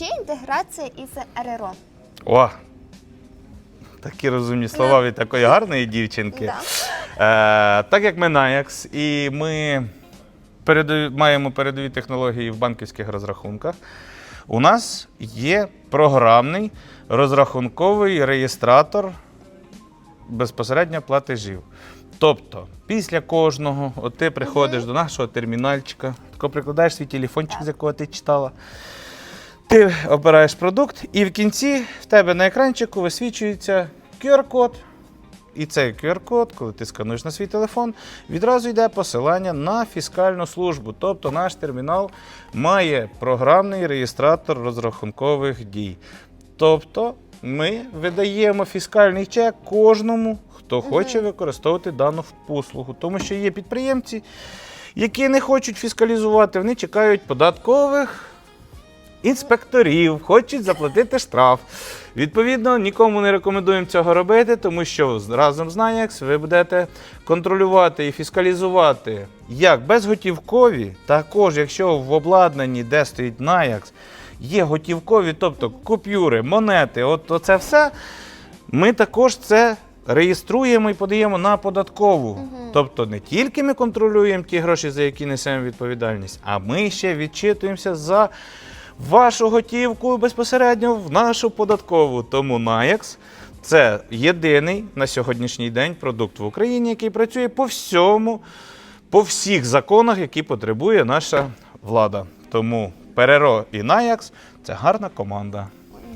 є інтеграція із РРО? О! Такі розумні слова від такої гарної дівчинки. Да. Е, так як ми Наякс, і ми передаю, маємо передові технології в банківських розрахунках, у нас є програмний розрахунковий реєстратор безпосередньо платежів. Тобто, після кожного, от ти приходиш до нашого термінальчика, тако прикладаєш свій телефончик, з якого ти читала. Ти обираєш продукт, і в кінці в тебе на екранчику висвічується QR-код. І цей QR-код, коли ти скануєш на свій телефон, відразу йде посилання на фіскальну службу. Тобто наш термінал має програмний реєстратор розрахункових дій. Тобто ми видаємо фіскальний чек кожному, хто хоче використовувати дану послугу. Тому що є підприємці, які не хочуть фіскалізувати, вони чекають податкових інспекторів, хочуть заплатити штраф. Відповідно, нікому не рекомендуємо цього робити, тому що разом з NAIAX ви будете контролювати і фіскалізувати як безготівкові, також якщо в обладнанні, де стоїть NAIAX, є готівкові, тобто купюри, монети, от це все. Ми також це реєструємо і подаємо на податкову. Тобто не тільки ми контролюємо ті гроші, за які несемо відповідальність, а ми ще відчитуємося за вашу готівку безпосередньо в нашу податкову. Тому NAIAX – це єдиний на сьогоднішній день продукт в Україні, який працює по всьому, по всіх законах, які потребує наша влада. Тому Переро і NAIAX – це гарна команда.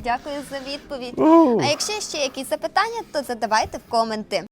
Дякую за відповідь. А якщо ще якісь запитання, то задавайте в коменти.